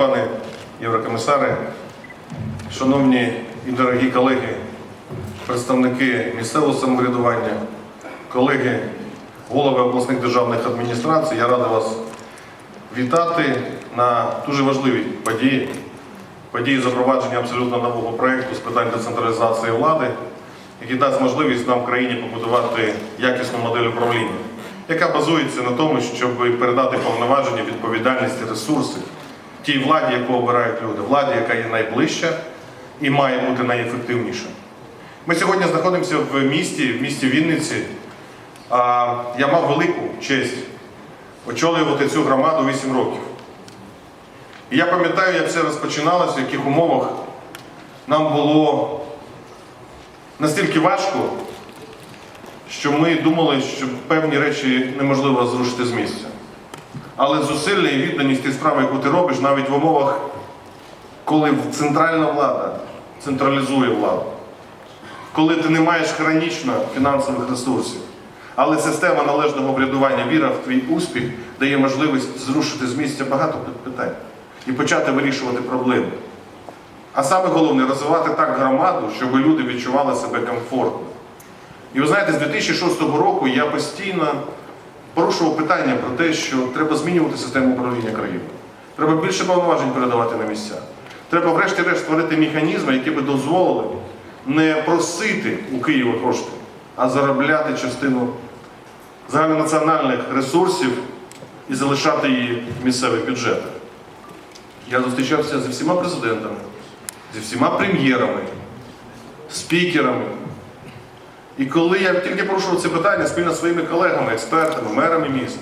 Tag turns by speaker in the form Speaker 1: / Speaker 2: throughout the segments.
Speaker 1: Пане Єврокомісари, шановні і дорогі колеги, представники місцевого самоврядування, колеги, голови обласних державних адміністрацій, я радий вас вітати на дуже важливій події, події запровадження абсолютно нового проєкту з питань децентралізації влади, який дасть можливість нам в країні побудувати якісну модель управління, яка базується на тому, щоб передати повноваження, відповідальність і ресурси тій владі, яку обирають люди, владі, яка є найближча і має бути найефективніша. Ми сьогодні знаходимося в місті, в місті Вінниці. Я мав велику честь очолювати цю громаду 8 років. І я пам'ятаю, як все розпочиналося, в яких умовах нам було настільки важко, що ми думали, що певні речі неможливо зрушити з місця. Але зусилля і відданість і справи, яку ти робиш, навіть в умовах, коли центральна влада централізує владу, коли ти не маєш хронічно фінансових ресурсів, але система належного врядування, віра в твій успіх дає можливість зрушити з місця багато питань і почати вирішувати проблеми. А саме головне розвивати так громаду, щоб люди відчували себе комфортно. І ви знаєте, з 2006 року я постійно порушував питання про те, що треба змінювати систему управління країною. Треба більше повноважень передавати на місця. Треба, врешті-решт, створити механізми, які би дозволили не просити у Києва кошти, а заробляти частину загальнонаціональних ресурсів і залишати її в місцевих бюджетах. Я зустрічався зі всіма президентами, зі всіма прем'єрами, спікерами. І коли я тільки порушував це питання спільно зі своїми колегами, експертами, мерами міст,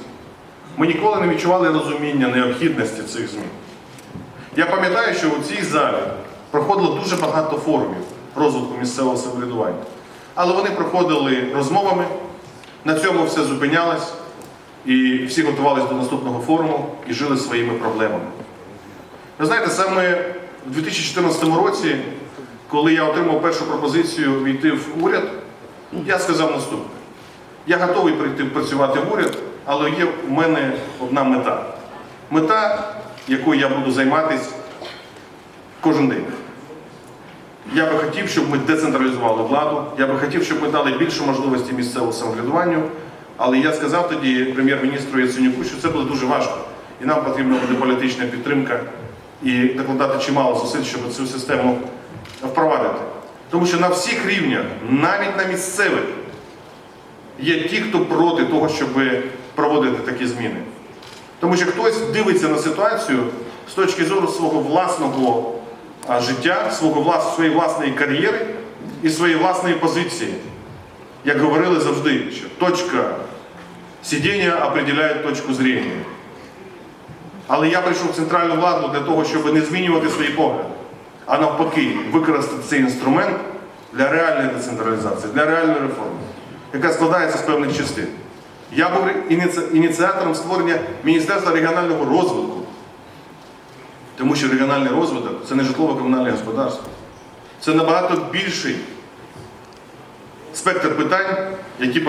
Speaker 1: ми ніколи не відчували розуміння необхідності цих змін. Я пам'ятаю, що у цій залі проходило дуже багато форумів розвитку місцевого самоврядування. Але вони проходили розмовами, на цьому все зупинялось, і всі готувалися до наступного форуму і жили своїми проблемами. Ви знаєте, саме в 2014 році, коли я отримав першу пропозицію війти в уряд, я сказав наступне: я готовий прийти працювати в уряд, але є в мене одна мета. Мета, якою я буду займатися кожен день. Я би хотів, щоб ми децентралізували владу, я би хотів, щоб ми дали більше можливості місцевому самоврядуванню. Але я сказав тоді прем'єр-міністру Яценюку, що це буде дуже важко, і нам потрібна буде політична підтримка і докладати чимало зусиль, щоб цю систему впровадити. Тому що на всіх рівнях, навіть на місцевих, є ті, хто проти того, щоб проводити такі зміни. Тому що хтось дивиться на ситуацію з точки зору свого власного життя, свого влас, своєї власної кар'єри і своєї власної позиції. Як говорили завжди, що точка сидіння определяє точку зрення. Але я прийшов в центральну владу для того, щоб не змінювати свої погляди, а навпаки, використати цей інструмент для реальної децентралізації, для реальної реформи, яка складається з певних частин. Я був ініціатором створення Міністерства регіонального розвитку, тому що регіональний розвиток це не житлово-комунальне господарство. Це набагато більший спектр питань, які